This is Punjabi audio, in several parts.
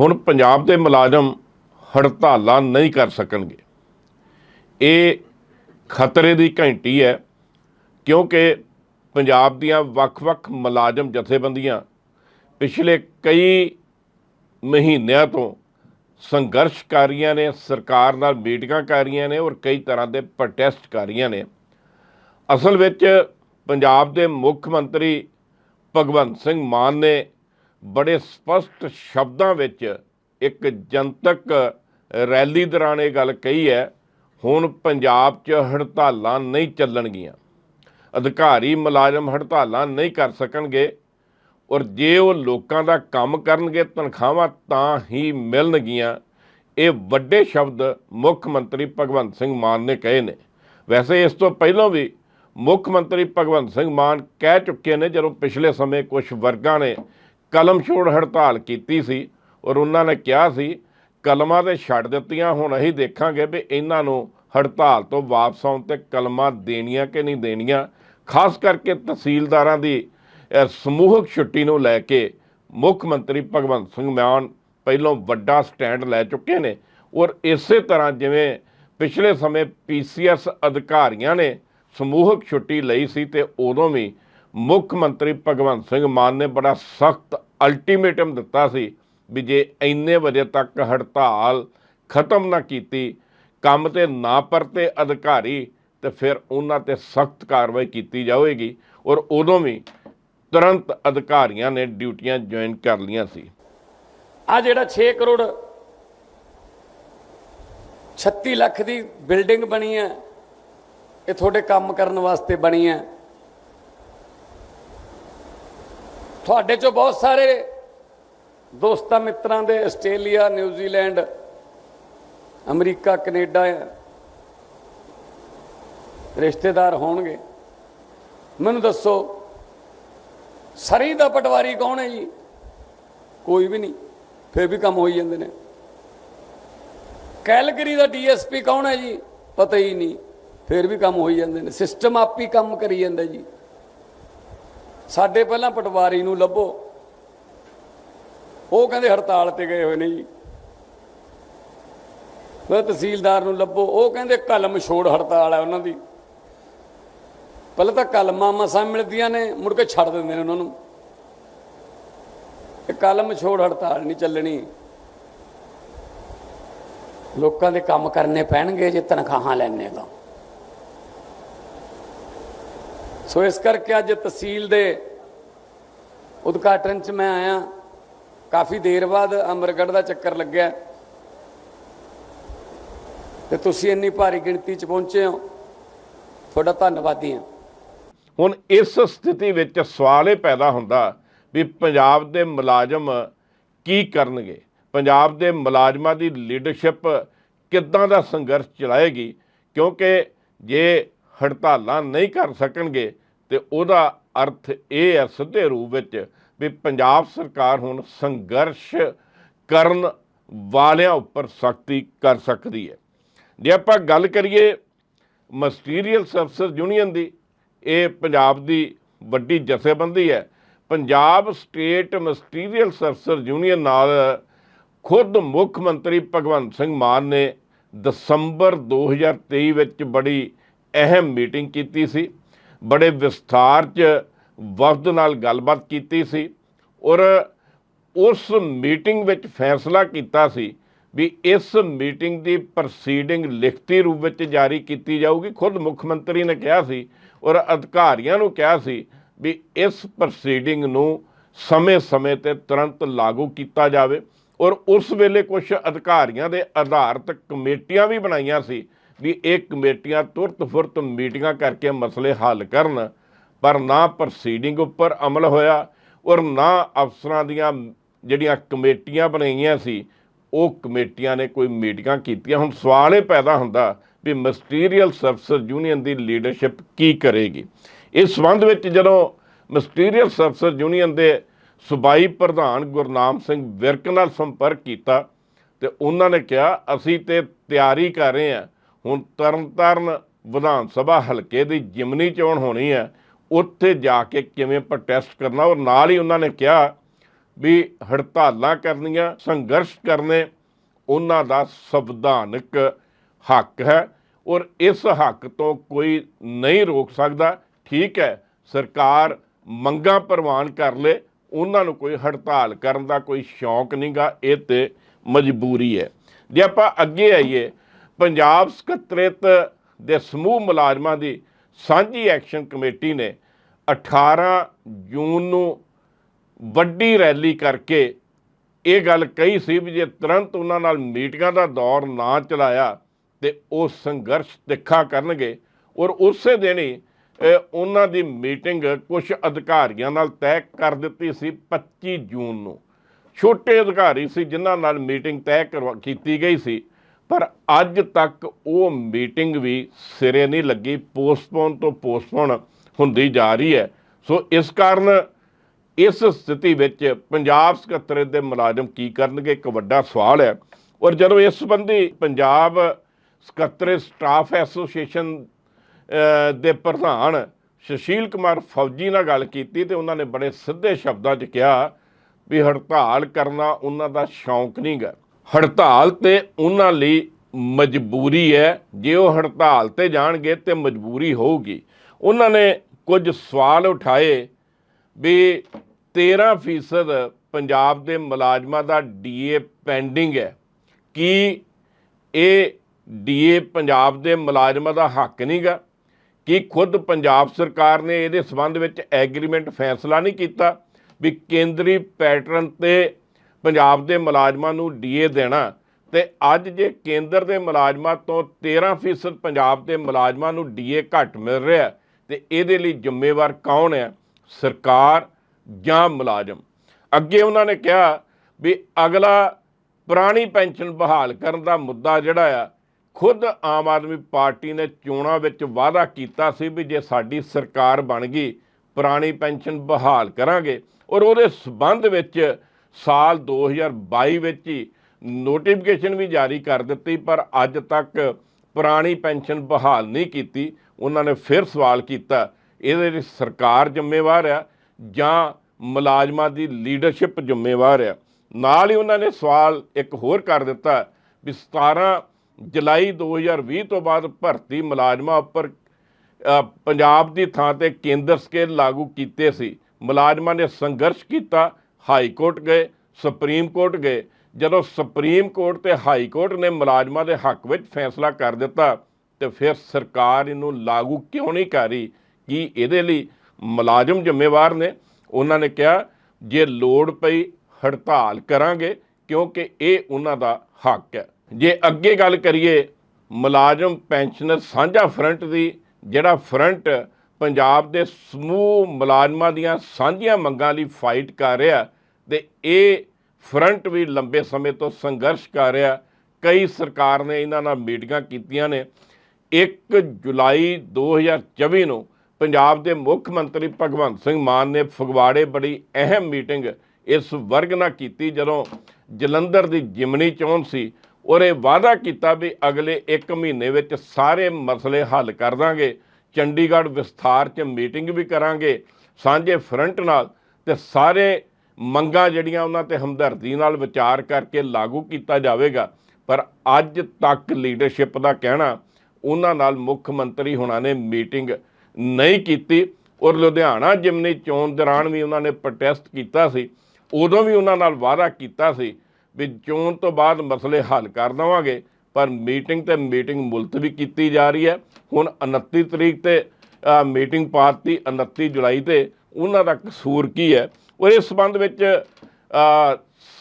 ਹੁਣ ਪੰਜਾਬ ਦੇ ਮੁਲਾਜ਼ਮ ਹੜਤਾਲਾਂ ਨਹੀਂ ਕਰ ਸਕਣਗੇ। ਇਹ ਖਤਰੇ ਦੀ ਘੰਟੀ ਹੈ, ਕਿਉਂਕਿ ਪੰਜਾਬ ਦੀਆਂ ਵੱਖ-ਵੱਖ ਮੁਲਾਜ਼ਮ ਜਥੇਬੰਦੀਆਂ ਪਿਛਲੇ ਕਈ ਮਹੀਨਿਆਂ ਤੋਂ ਸੰਘਰਸ਼ ਕਰ ਰਹੀਆਂ ਨੇ, ਸਰਕਾਰ ਨਾਲ ਮੀਟਿੰਗਾਂ ਕਰ ਰਹੀਆਂ ਨੇ ਔਰ ਕਈ ਤਰ੍ਹਾਂ ਦੇ ਪ੍ਰੋਟੈਸਟ ਕਰ ਰਹੀਆਂ ਨੇ। ਅਸਲ ਵਿੱਚ ਪੰਜਾਬ ਦੇ ਮੁੱਖ ਮੰਤਰੀ ਭਗਵੰਤ ਸਿੰਘ ਮਾਨ ਨੇ ਬੜੇ ਸਪਸ਼ਟ ਸ਼ਬਦਾਂ ਵਿੱਚ ਇੱਕ ਜਨਤਕ ਰੈਲੀ ਦੌਰਾਨ ਇਹ ਗੱਲ ਕਹੀ ਹੈ, ਹੁਣ ਪੰਜਾਬ 'ਚ ਹੜਤਾਲਾਂ ਨਹੀਂ ਚੱਲਣਗੀਆਂ। ਅਧਿਕਾਰੀ ਮੁਲਾਜ਼ਮ ਹੜਤਾਲਾਂ ਨਹੀਂ ਕਰ ਸਕਣਗੇ ਔਰ ਜੇ ਉਹ ਲੋਕਾਂ ਦਾ ਕੰਮ ਕਰਨਗੇ, ਤਨਖਾਹਾਂ ਤਾਂ ਹੀ ਮਿਲਣਗੀਆਂ। ਇਹ ਵੱਡੇ ਸ਼ਬਦ ਮੁੱਖ ਮੰਤਰੀ ਭਗਵੰਤ ਸਿੰਘ ਮਾਨ ਨੇ ਕਹੇ ਨੇ। ਵੈਸੇ ਇਸ ਤੋਂ ਪਹਿਲਾਂ ਵੀ ਮੁੱਖ ਮੰਤਰੀ ਭਗਵੰਤ ਸਿੰਘ ਮਾਨ ਕਹਿ ਚੁੱਕੇ ਨੇ, ਜਦੋਂ ਪਿਛਲੇ ਸਮੇਂ ਕੁਝ ਵਰਗਾਂ ਨੇ ਕਲਮ ਛੋੜ ਹੜਤਾਲ ਕੀਤੀ ਸੀ ਔਰ ਉਹਨਾਂ ਨੇ ਕਿਹਾ ਸੀ ਕਲਮਾਂ ਤੇ ਛੱਡ ਦਿੱਤੀਆਂ ਹੁਣ ਅਸੀਂ ਦੇਖਾਂਗੇ ਵੀ ਇਹਨਾਂ ਨੂੰ ਹੜਤਾਲ ਤੋਂ ਵਾਪਸ ਆਉਣ ਤੇ ਕਲਮਾਂ ਦੇਣੀਆਂ ਕਿ ਨਹੀਂ ਦੇਣੀਆਂ। ਖਾਸ ਕਰਕੇ ਤਹਿਸੀਲਦਾਰਾਂ ਦੀ ਅਹ, ਸਮੂਹਕ ਛੁੱਟੀ ਨੂੰ ਲੈ ਕੇ ਮੁੱਖ ਮੰਤਰੀ ਭਗਵੰਤ ਸਿੰਘ ਮਾਨ ਪਹਿਲੋਂ ਵੱਡਾ ਸਟੈਂਡ ਲੈ ਚੁੱਕੇ ਨੇ ਔਰ ਇਸੇ ਤਰ੍ਹਾਂ ਜਿਵੇਂ ਪਿਛਲੇ ਸਮੇਂ ਪੀਸੀਐਸ ਅਧਿਕਾਰੀਆਂ ਨੇ ਸਮੂਹਕ ਛੁੱਟੀ ਲਈ ਸੀ ਤੇ ਉਦੋਂ ਵੀ ਮੁੱਖ ਮੰਤਰੀ ਭਗਵੰਤ ਸਿੰਘ ਮਾਨ ਨੇ ਬੜਾ ਸਖਤ ਅਲਟੀਮੇਟਮ ਦਿੱਤਾ ਸੀ ਵੀ ਜੇ ਇੰਨੇ ਵਜੇ ਤੱਕ ਹੜਤਾਲ ਖਤਮ ਨਾ ਕੀਤੀ, ਕੰਮ ਤੇ ਨਾ ਪਰਤੇ ਅਧਿਕਾਰੀ, ਤੇ ਫਿਰ ਉਹਨਾਂ ਤੇ ਸਖਤ ਕਾਰਵਾਈ ਕੀਤੀ ਜਾਵੇਗੀ ਔਰ ਉਦੋਂ ਵੀ ਤੁਰੰਤ ਅਧਿਕਾਰੀਆਂ ਨੇ ਡਿਊਟੀਆਂ ਜੁਆਇਨ ਕਰ ਲਈਆਂ ਸੀ। ਆ ਜਿਹੜਾ 6 ਕਰੋੜ 36 ਲੱਖ ਦੀ ਬਿਲਡਿੰਗ ਬਣੀ ਹੈ, ਇਹ ਤੁਹਾਡੇ ਕੰਮ ਕਰਨ ਵਾਸਤੇ ਬਣੀ ਹੈ। ਤੁਹਾਡੇ ਚੋਂ ਬਹੁਤ ਸਾਰੇ ਦੋਸਤਾਂ ਮਿੱਤਰਾਂ ਦੇ ਆਸਟ੍ਰੇਲੀਆ ਨਿਊਜ਼ੀਲੈਂਡ ਅਮਰੀਕਾ, ਕੈਨੇਡਾ ਰਿਸ਼ਤੇਦਾਰ ਹੋਣਗੇ। ਮੈਨੂੰ ਦੱਸੋ, ਸਰੀ ਦਾ ਪਟਵਾਰੀ ਕੌਣ ਹੈ ਜੀ? ਕੋਈ ਵੀ ਨਹੀਂ, ਫਿਰ ਵੀ ਕੰਮ ਹੋਈ ਜਾਂਦੇ ਨੇ। ਕੈਲਗਰੀ ਦਾ ਡੀਐਸਪੀ ਕੌਣ ਹੈ ਜੀ? ਪਤਾ ਹੀ ਨਹੀਂ, ਫਿਰ ਵੀ ਕੰਮ ਹੋਈ ਜਾਂਦੇ ਨੇ। ਸਿਸਟਮ ਆਪ ਹੀ ਕੰਮ ਕਰੀ ਜਾਂਦਾ ਜੀ। ਸਾਡੇ ਪਹਿਲਾਂ ਪਟਵਾਰੀ ਨੂੰ ਲੱਭੋ। ਉਹ ਕਹਿੰਦੇ ਹੜਤਾਲ ਤੇ ਗਏ ਹੋਏ ਨੇ ਜੀ। ਫਿਰ ਤਹਿਸੀਲਦਾਰ ਨੂੰ ਲੱਭੋ, ਉਹ ਕਹਿੰਦੇ ਕਲਮ ਛੋੜ ਹੜਤਾਲ ਹੈ ਉਹਨਾਂ ਦੀ। ਪਹਿਲਾਂ ਤਾਂ ਕਲਮਾਂ ਮਸਾਂ ਮਿਲਦੀਆਂ ਨੇ, ਮੁੜ ਕੇ ਛੱਡ ਦਿੰਦੇ ਨੇ ਉਹਨਾਂ ਨੂੰ। ਇਹ ਕਲਮ ਛੋੜ ਹੜਤਾਲ ਨਹੀਂ ਚੱਲਣੀ। ਲੋਕਾਂ ਦੇ ਕੰਮ ਕਰਨੇ ਪੈਣਗੇ ਜੇ ਤਨਖਾਹਾਂ ਲੈਣੇ ਤਾਂ। ਸੋ ਇਸ ਕਰਕੇ ਅੱਜ ਤਹਿਸੀਲ ਦੇ ਉਦਘਾਟਨ 'ਚ ਮੈਂ ਆਇਆ। ਕਾਫੀ ਦੇਰ ਬਾਅਦ ਅਮਰਗੜ੍ਹ ਦਾ ਚੱਕਰ ਲੱਗਿਆ। ਤੇ ਤੁਸੀਂ ਇੰਨੀ ਭਾਰੀ ਗਿਣਤੀ 'ਚ ਪਹੁੰਚੇ ਹੋ। ਤੁਹਾਡਾ ਧੰਨਵਾਦੀ ਹਾਂ। ਹੁਣ ਇਸ ਸਥਿਤੀ ਵਿੱਚ ਸਵਾਲ ਇਹ ਪੈਦਾ ਹੁੰਦਾ ਵੀ ਪੰਜਾਬ ਦੇ ਮੁਲਾਜ਼ਮ ਕੀ ਕਰਨਗੇ? ਪੰਜਾਬ ਦੇ ਮੁਲਾਜ਼ਮਾਂ ਦੀ ਲੀਡਰਸ਼ਿਪ ਕਿੱਦਾਂ ਦਾ ਸੰਘਰਸ਼ ਚਲਾਏਗੀ? ਕਿਉਂਕਿ ਜੇ ਹੜਤਾਲਾਂ ਨਹੀਂ ਕਰ ਸਕਣਗੇ ਤੇ ਉਹਦਾ ਅਰਥ ਇਹ ਹੈ ਸਿੱਧੇ ਰੂਪ ਵਿੱਚ ਵੀ ਪੰਜਾਬ ਸਰਕਾਰ ਹੁਣ ਸੰਘਰਸ਼ ਕਰਨ ਵਾਲਿਆਂ ਉੱਪਰ ਸਖਤੀ ਕਰ ਸਕਦੀ ਹੈ। ਜੇ ਆਪਾਂ ਗੱਲ ਕਰੀਏ ਮਸਟੀਰੀਅਲ ਸਰਵਿਸ ਯੂਨੀਅਨ ਦੀ, ਇਹ ਪੰਜਾਬ ਦੀ ਵੱਡੀ ਜਥੇਬੰਦੀ ਹੈ। Punjab state ministerial service union ਨਾਲ ਖੁਦ ਮੁੱਖ ਮੰਤਰੀ ਭਗਵੰਤ ਸਿੰਘ ਮਾਨ ਨੇ ਦਸੰਬਰ 2023 ਵਿੱਚ ਬੜੀ ਅਹਿਮ ਮੀਟਿੰਗ ਕੀਤੀ ਸੀ। ਬੜੇ ਵਿਸਥਾਰ 'ਚ ਵਫਦ ਨਾਲ ਗੱਲਬਾਤ ਕੀਤੀ ਸੀ ਔਰ ਉਸ ਮੀਟਿੰਗ ਵਿੱਚ ਫੈਸਲਾ ਕੀਤਾ ਸੀ ਵੀ ਇਸ ਮੀਟਿੰਗ ਦੀ ਪ੍ਰੋਸੀਡਿੰਗ ਲਿਖਤੀ ਰੂਪ ਵਿੱਚ ਜਾਰੀ ਕੀਤੀ ਜਾਊਗੀ। ਖੁਦ ਮੁੱਖ ਮੰਤਰੀ ਨੇ ਕਿਹਾ ਸੀ ਔਰ ਅਧਿਕਾਰੀਆਂ ਨੂੰ ਕਿਹਾ ਸੀ ਵੀ ਇਸ ਪ੍ਰੋਸੀਡਿੰਗ ਨੂੰ ਸਮੇਂ-ਸਮੇਂ ਤੇ ਤੁਰੰਤ ਲਾਗੂ ਕੀਤਾ ਜਾਵੇ ਔਰ ਉਸ ਵੇਲੇ ਕੁਝ ਅਧਿਕਾਰੀਆਂ ਦੇ ਆਧਾਰਿਤ ਕਮੇਟੀਆਂ ਵੀ ਬਣਾਈਆਂ ਸੀ ਵੀ ਇਹ ਕਮੇਟੀਆਂ ਤੁਰਤ ਫੁਰਤ ਮੀਟਿੰਗਾਂ ਕਰਕੇ ਮਸਲੇ ਹੱਲ ਕਰਨ, ਪਰ ਨਾ ਪ੍ਰੋਸੀਡਿੰਗ ਉੱਪਰ ਅਮਲ ਹੋਇਆ ਔਰ ਨਾ ਅਫਸਰਾਂ ਦੀਆਂ ਜਿਹੜੀਆਂ ਕਮੇਟੀਆਂ ਬਣਾਈਆਂ ਸੀ, ਉਹ ਕਮੇਟੀਆਂ ਨੇ ਕੋਈ ਮੀਟਿੰਗਾਂ ਕੀਤੀਆਂ। ਹੁਣ ਸਵਾਲ ਇਹ ਪੈਦਾ ਹੁੰਦਾ ਵੀ ਮਸਟੀਰੀਅਲ ਸਰਵਿਸ ਯੂਨੀਅਨ ਦੀ ਲੀਡਰਸ਼ਿਪ ਕੀ ਕਰੇਗੀ? ਇਸ ਸੰਬੰਧ ਵਿੱਚ ਜਦੋਂ ਮਸਟੀਰੀਅਲ ਸਰਵਿਸ ਯੂਨੀਅਨ ਦੇ ਸੂਬਾਈ ਪ੍ਰਧਾਨ ਗੁਰਨਾਮ ਸਿੰਘ ਵਿਰਕ ਨਾਲ ਸੰਪਰਕ ਕੀਤਾ, ਤੇ ਉਹਨਾਂ ਨੇ ਕਿਹਾ, ਅਸੀਂ ਤੇ ਤਿਆਰੀ ਕਰ ਰਹੇ ਹਾਂ ਹੁਣ ਤਰਨਤਾਰਨ ਵਿਧਾਨ ਸਭਾ ਹਲਕੇ ਦੀ ਜਿਮਨੀ ਚੋਣ ਹੋਣੀ ਹੈ, ਉੱਥੇ ਜਾ ਕੇ ਕਿਵੇਂ ਪ੍ਰੋਟੈਸਟ ਕਰਨਾ, ਔਰ ਨਾਲ ਹੀ ਉਹਨਾਂ ਨੇ ਕਿਹਾ ਵੀ ਹੜਤਾਲਾਂ ਕਰਨੀਆਂ, ਸੰਘਰਸ਼ ਕਰਨੇ, ਉਹਨਾਂ ਦਾ ਸੰਵਿਧਾਨਕ ਹੱਕ ਹੈ, ਔਰ ਇਸ ਹੱਕ ਤੋਂ ਕੋਈ ਨਹੀਂ ਰੋਕ ਸਕਦਾ। ਠੀਕ ਹੈ, ਸਰਕਾਰ ਮੰਗਾਂ ਪ੍ਰਵਾਨ ਕਰ ਲੇ, ਉਹਨਾਂ ਨੂੰ ਕੋਈ ਹੜਤਾਲ ਕਰਨ ਦਾ ਕੋਈ ਸ਼ੌਂਕ ਨਹੀਂਗਾ ਇਹ ਤੇ ਮਜਬੂਰੀ ਹੈ। ਜੇ ਆਪਾਂ ਅੱਗੇ ਆਈਏ ਪੰਜਾਬ ਸਕੱਤਰੇਤ ਦੇ ਸਮੂਹ ਮੁਲਾਜ਼ਮਾਂ ਦੀ ਸਾਂਝੀ ਐਕਸ਼ਨ ਕਮੇਟੀ ਨੇ 18 ਜੂਨ ਨੂੰ ਵੱਡੀ ਰੈਲੀ ਕਰਕੇ ਇਹ ਗੱਲ ਕਹੀ ਸੀ ਵੀ ਜੇ ਤੁਰੰਤ ਉਹਨਾਂ ਨਾਲ ਮੀਟਿੰਗਾਂ ਦਾ ਦੌਰ ਨਾ ਚਲਾਇਆ ਤੇ ਉਹ ਸੰਘਰਸ਼ ਤਿੱਖਾ ਕਰਨਗੇ ਔਰ ਉਸੇ ਦਿਨ ਹੀ ਉਹਨਾਂ ਦੀ ਮੀਟਿੰਗ ਕੁਝ ਅਧਿਕਾਰੀਆਂ ਨਾਲ ਤੈਅ ਕਰ ਦਿੱਤੀ ਸੀ 25 ਜੂਨ ਨੂੰ। ਛੋਟੇ ਅਧਿਕਾਰੀ ਸੀ ਜਿਨ੍ਹਾਂ ਨਾਲ ਮੀਟਿੰਗ ਤੈਅ ਕਰਵਾ, ਕੀਤੀ ਗਈ ਸੀ। ਪਰ ਅੱਜ ਤੱਕ ਉਹ ਮੀਟਿੰਗ ਵੀ ਸਿਰੇ ਨਹੀਂ ਲੱਗੀ, ਪੋਸਟਪੋਨ ਤੋਂ ਪੋਸਟਪੋਨ ਹੁੰਦੀ ਜਾ ਰਹੀ ਹੈ। ਸੋ ਇਸ ਕਾਰਨ ਇਸ ਸਥਿਤੀ ਵਿੱਚ ਪੰਜਾਬ ਸਕੱਤਰ ਦੇ ਮੁਲਾਜ਼ਮ ਕੀ ਕਰਨਗੇ, ਇੱਕ ਵੱਡਾ ਸਵਾਲ ਹੈ। ਔਰ ਜਦੋਂ ਇਸ ਸੰਬੰਧੀ ਪੰਜਾਬ ਸਕੱਤਰ ਸਟਾਫ ਐਸੋਸੀਏਸ਼ਨ ਦੇ ਪ੍ਰਧਾਨ ਸੁਸ਼ੀਲ ਕੁਮਾਰ ਫੌਜੀ ਨਾਲ ਗੱਲ ਕੀਤੀ ਤੇ ਉਹਨਾਂ ਨੇ ਬੜੇ ਸਿੱਧੇ ਸ਼ਬਦਾਂ 'ਚ ਕਿਹਾ ਵੀ ਹੜਤਾਲ ਕਰਨਾ ਉਹਨਾਂ ਦਾ ਸ਼ੌਂਕ ਨਹੀਂਗਾ ਹੜਤਾਲ ਤੇ ਉਹਨਾਂ ਲਈ ਮਜਬੂਰੀ ਹੈ। ਜੇ ਉਹ ਹੜਤਾਲ ਤੇ ਜਾਣਗੇ ਤੇ ਮਜਬੂਰੀ ਹੋਊਗੀ। ਉਹਨਾਂ ਨੇ ਕੁਝ ਸਵਾਲ ਉਠਾਏ ਵੀ 13% ਪੰਜਾਬ ਦੇ ਮੁਲਾਜ਼ਮਾਂ ਦਾ ਡੀਏ ਪੈਂਡਿੰਗ ਹੈ। ਕੀ ਇਹ ਡੀਏ ਪੰਜਾਬ ਦੇ ਮੁਲਾਜ਼ਮਾਂ ਦਾ ਹੱਕ ਨਹੀਂਗਾ? ਕੀ ਖੁਦ ਪੰਜਾਬ ਸਰਕਾਰ ਨੇ ਇਹਦੇ ਸਬੰਧ ਵਿੱਚ ਐਗਰੀਮੈਂਟ ਫੈਸਲਾ ਨਹੀਂ ਕੀਤਾ? ਵੀ ਕੇਂਦਰੀ ਪੈਟਰਨ ਤੇ ਪੰਜਾਬ ਦੇ ਮੁਲਾਜ਼ਮਾਂ ਨੂੰ ਡੀਏ ਦੇਣਾ ਤੇ ਅੱਜ ਜੇ ਕੇਂਦਰ ਦੇ ਮੁਲਾਜ਼ਮਾਂ ਤੋਂ 13% ਪੰਜਾਬ ਦੇ ਮੁਲਾਜ਼ਮਾਂ ਨੂੰ ਡੀਏ ਘੱਟ ਮਿਲ ਰਿਹਾ ਹੈ, ਤੇ ਇਹਦੇ ਲਈ ਜ਼ਿੰਮੇਵਾਰ ਕੌਣ ਹੈ? ਸਰਕਾਰ ਜਾਂ ਮੁਲਾਜ਼ਮ? ਅੱਗੇ ਉਹਨਾਂ ਨੇ ਕਿਹਾ ਵੀ ਅਗਲਾ ਪੁਰਾਣੀ ਪੈਨਸ਼ਨ ਬਹਾਲ ਕਰਨ ਦਾ ਮੁੱਦਾ ਜਿਹੜਾ ਆ ਖੁਦ ਆਮ ਆਦਮੀ ਪਾਰਟੀ ਨੇ ਚੋਣਾਂ ਵਿੱਚ ਵਾਅਦਾ ਕੀਤਾ ਸੀ ਵੀ ਜੇ ਸਾਡੀ ਸਰਕਾਰ ਬਣ ਗਈ ਪੁਰਾਣੀ ਪੈਨਸ਼ਨ ਬਹਾਲ ਕਰਾਂਗੇ ਔਰ ਉਹਦੇ ਸਬੰਧ ਵਿੱਚ ਸਾਲ 2022 ਵਿੱਚ ਹੀ ਨੋਟੀਫਿਕੇਸ਼ਨ ਵੀ ਜਾਰੀ ਕਰ ਦਿੱਤੀ, ਪਰ ਅੱਜ ਤੱਕ ਪੁਰਾਣੀ ਪੈਨਸ਼ਨ ਬਹਾਲ ਨਹੀਂ ਕੀਤੀ। ਉਹਨਾਂ ਨੇ ਫਿਰ ਸਵਾਲ ਕੀਤਾ, ਇਹਦੇ ਲਈ ਸਰਕਾਰ ਜ਼ਿੰਮੇਵਾਰ ਆ ਜਾਂ ਮੁਲਾਜ਼ਮਾਂ ਦੀ ਲੀਡਰਸ਼ਿਪ ਜ਼ਿੰਮੇਵਾਰ ਆ? ਨਾਲ ਹੀ ਉਹਨਾਂ ਨੇ ਸਵਾਲ ਇੱਕ ਹੋਰ ਕਰ ਦਿੱਤਾ ਵੀ 17 ਜੁਲਾਈ 2020 ਤੋਂ ਬਾਅਦ ਭਰਤੀ ਮੁਲਾਜ਼ਮਾਂ ਉੱਪਰ ਪੰਜਾਬ ਦੀ ਥਾਂ ਤੇ ਕੇਂਦਰ ਸਕੇਲ ਲਾਗੂ ਕੀਤੇ ਸੀ। ਮੁਲਾਜ਼ਮਾਂ ਨੇ ਸੰਘਰਸ਼ ਕੀਤਾ ਹਾਈ ਕੋਰਟ ਗਏ, ਸੁਪਰੀਮ ਕੋਰਟ ਗਏ। ਜਦੋਂ ਸੁਪਰੀਮ ਕੋਰਟ ਤੇ ਹਾਈ ਕੋਰਟ ਨੇ ਮੁਲਾਜ਼ਮਾਂ ਦੇ ਹੱਕ ਵਿੱਚ ਫੈਸਲਾ ਕਰ ਦਿੱਤਾ, ਤੇ ਫਿਰ ਸਰਕਾਰ ਇਹਨੂੰ ਲਾਗੂ ਕਿਉਂ ਨਹੀਂ ਕਰ ਰਹੀ? ਕੀ ਇਹਦੇ ਲਈ ਮੁਲਾਜ਼ਮ ਜ਼ਿੰਮੇਵਾਰ ਨੇ? ਉਹਨਾਂ ਨੇ ਕਿਹਾ, ਜੇ ਲੋੜ ਪਈ ਹੜਤਾਲ ਕਰਾਂਗੇ, ਕਿਉਂਕਿ ਇਹ ਉਹਨਾਂ ਦਾ ਹੱਕ ਹੈ। ਜੇ ਅੱਗੇ ਗੱਲ ਕਰੀਏ, ਮੁਲਾਜ਼ਮ ਪੈਨਸ਼ਨਰ ਸਾਂਝਾ ਫਰੰਟ ਦੀ, ਜਿਹੜਾ ਫਰੰਟ ਪੰਜਾਬ ਦੇ ਸਮੂਹ ਮੁਲਾਜ਼ਮਾਂ ਦੀਆਂ ਸਾਂਝੀਆਂ ਮੰਗਾਂ ਲਈ ਫਾਈਟ ਕਰ ਰਿਹਾ ਤੇ ਇਹ ਫਰੰਟ ਵੀ ਲੰਬੇ ਸਮੇਂ ਤੋਂ ਸੰਘਰਸ਼ ਕਰ ਰਿਹਾ ਕਈ ਸਰਕਾਰ ਨੇ ਇਹਨਾਂ ਨਾਲ ਮੀਟਿੰਗਾਂ ਕੀਤੀਆਂ ਨੇ। 1 ਜੁਲਾਈ 2024 ਨੂੰ ਪੰਜਾਬ ਦੇ ਮੁੱਖ ਮੰਤਰੀ ਭਗਵੰਤ ਸਿੰਘ ਮਾਨ ਨੇ ਫਗਵਾੜੇ ਬੜੀ ਅਹਿਮ ਮੀਟਿੰਗ ਇਸ ਵਰਗ ਨਾਲ ਕੀਤੀ, ਜਦੋਂ ਜਲੰਧਰ ਦੀ ਜਿਮਨੀ ਚੋਣ ਸੀ। ਔਰ ਇਹ ਵਾਅਦਾ ਕੀਤਾ ਵੀ ਅਗਲੇ 1 ਮਹੀਨੇ ਵਿੱਚ ਸਾਰੇ ਮਸਲੇ ਹੱਲ ਕਰ ਦਾਂਗੇ। ਚੰਡੀਗੜ੍ਹ ਵਿਸਥਾਰ 'ਚ ਮੀਟਿੰਗ ਵੀ ਕਰਾਂਗੇ, ਸਾਂਝੇ ਫਰੰਟ ਨਾਲ, ਤੇ ਸਾਰੇ ਮੰਗਾਂ ਜਿਹੜੀਆਂ ਉਹਨਾਂ ਤੇ ਹਮਦਰਦੀ ਨਾਲ ਵਿਚਾਰ ਕਰਕੇ ਲਾਗੂ ਕੀਤਾ ਜਾਵੇਗਾ। ਪਰ ਅੱਜ ਤੱਕ ਲੀਡਰਸ਼ਿਪ ਦਾ ਕਹਿਣਾ, ਉਹਨਾਂ ਨਾਲ ਮੁੱਖ ਮੰਤਰੀ ਹੁਣਾਂ ਨੇ ਮੀਟਿੰਗ ਨਹੀਂ ਕੀਤੀ। ਔਰ ਲੁਧਿਆਣਾ ਜਿਮਨੀ ਚੋਣ ਦੌਰਾਨ ਵੀ ਉਹਨਾਂ ਨੇ ਪ੍ਰੋਟੈਸਟ ਕੀਤਾ ਸੀ, ਉਦੋਂ ਵੀ ਉਹਨਾਂ ਨਾਲ ਵਾਅਦਾ ਕੀਤਾ ਸੀ ਵੀ ਚੋਣ ਤੋਂ ਬਾਅਦ ਮਸਲੇ ਹੱਲ ਕਰ ਦੇਵਾਂਗੇ। ਪਰ ਮੀਟਿੰਗ ਤੇ ਮੀਟਿੰਗ ਮੁਲਤਵੀ ਕੀਤੀ ਜਾ ਰਹੀ ਹੈ। ਹੁਣ 29 ਤਰੀਕ ਤੇ ਅ, ਮੀਟਿੰਗ ਪਾਤੀ 29 ਜੁਲਾਈ ਤੇ ਉਹਨਾਂ ਦਾ ਕਸੂਰ ਕੀ ਹੈ? ਔਰ ਇਸ ਸੰਬੰਧ ਵਿੱਚ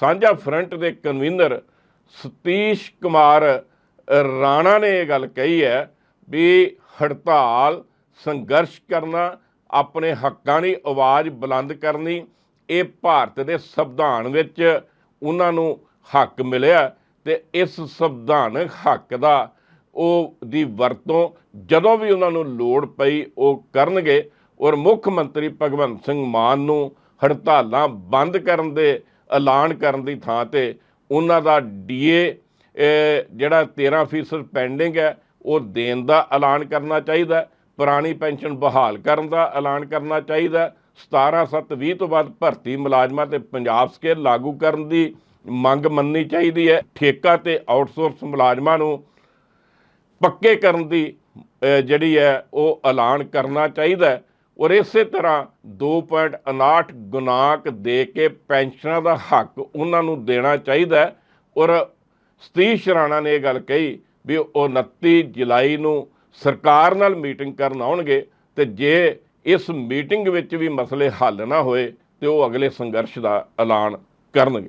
ਸਾਂਝਾ ਫਰੰਟ ਦੇ ਕਨਵੀਨਰ ਸਤੀਸ਼ ਕੁਮਾਰ ਰਾਣਾ ਨੇ ਇਹ ਗੱਲ ਕਹੀ ਹੈ ਵੀ ਹੜਤਾਲ ਸੰਘਰਸ਼ ਕਰਨਾ ਆਪਣੇ ਹੱਕਾਂ ਦੀ ਆਵਾਜ਼ ਬੁਲੰਦ ਕਰਨੀ ਇਹ ਭਾਰਤ ਦੇ ਸੰਵਿਧਾਨ ਵਿੱਚ ਉਹਨਾਂ ਨੂੰ ਹੱਕ ਮਿਲਿਆ। ਤੇ ਇਸ ਸੰਵਿਧਾਨਕ ਹੱਕ ਦਾ ਉਹ ਦੀ ਵਰਤੋਂ ਜਦੋਂ ਵੀ ਉਹਨਾਂ ਨੂੰ ਲੋੜ ਪਈ ਉਹ ਕਰਨਗੇ ਔਰ ਮੁੱਖ ਮੰਤਰੀ ਭਗਵੰਤ ਸਿੰਘ ਮਾਨ ਨੂੰ ਹੜਤਾਲਾਂ ਬੰਦ ਕਰਨ ਦੇ, ਐਲਾਨ ਕਰਨ ਦੀ ਥਾਂ ਤੇ ਉਹਨਾਂ ਦਾ ਡੀਏ ਜਿਹੜਾ 13% ਪੈਂਡਿੰਗ ਹੈ, ਉਹ ਦੇਣ ਦਾ ਐਲਾਨ ਕਰਨਾ ਚਾਹੀਦਾ ਪੁਰਾਣੀ ਪੈਨਸ਼ਨ ਬਹਾਲ ਕਰਨ ਦਾ ਐਲਾਨ ਕਰਨਾ ਚਾਹੀਦਾ ਹੈ। 17/7/20 ਤੋਂ ਬਾਅਦ ਭਰਤੀ ਮੁਲਾਜ਼ਮਾਂ ਤੇ ਪੰਜਾਬ ਸਕੇਲ ਲਾਗੂ ਕਰਨ ਦੀ ਮੰਗ ਮੰਨਣੀ ਚਾਹੀਦੀ ਹੈ, ਠੇਕਾ ਤੇ ਆਊਟਸੋਰਸ ਮੁਲਾਜ਼ਮਾਂ ਨੂੰ ਪੱਕੇ ਕਰਨ ਦੀ ਜਿਹੜੀ ਹੈ, ਉਹ ਐਲਾਨ ਕਰਨਾ ਚਾਹੀਦਾ ਔਰ ਇਸੇ ਤਰ੍ਹਾਂ 2.59 ਗੁਨਾਕ ਦੇ ਕੇ ਪੈਨਸ਼ਨਾਂ ਦਾ ਹੱਕ ਉਹਨਾਂ ਨੂੰ ਦੇਣਾ ਚਾਹੀਦਾ ਔਰ ਸਤੀਸ਼ ਰਾਣਾ ਨੇ ਇਹ ਗੱਲ ਕਹੀ ਵੀ ਉਹ 29 ਜੁਲਾਈ ਨੂੰ ਸਰਕਾਰ ਨਾਲ ਮੀਟਿੰਗ ਕਰਨ ਆਉਣਗੇ ਤੇ ਜੇ ਇਸ ਮੀਟਿੰਗ ਵਿੱਚ ਵੀ ਮਸਲੇ ਹੱਲ ਨਾ ਹੋਏ ਤੇ ਉਹ ਅਗਲੇ ਸੰਘਰਸ਼ ਦਾ ਐਲਾਨ ਕਰਨਗੇ।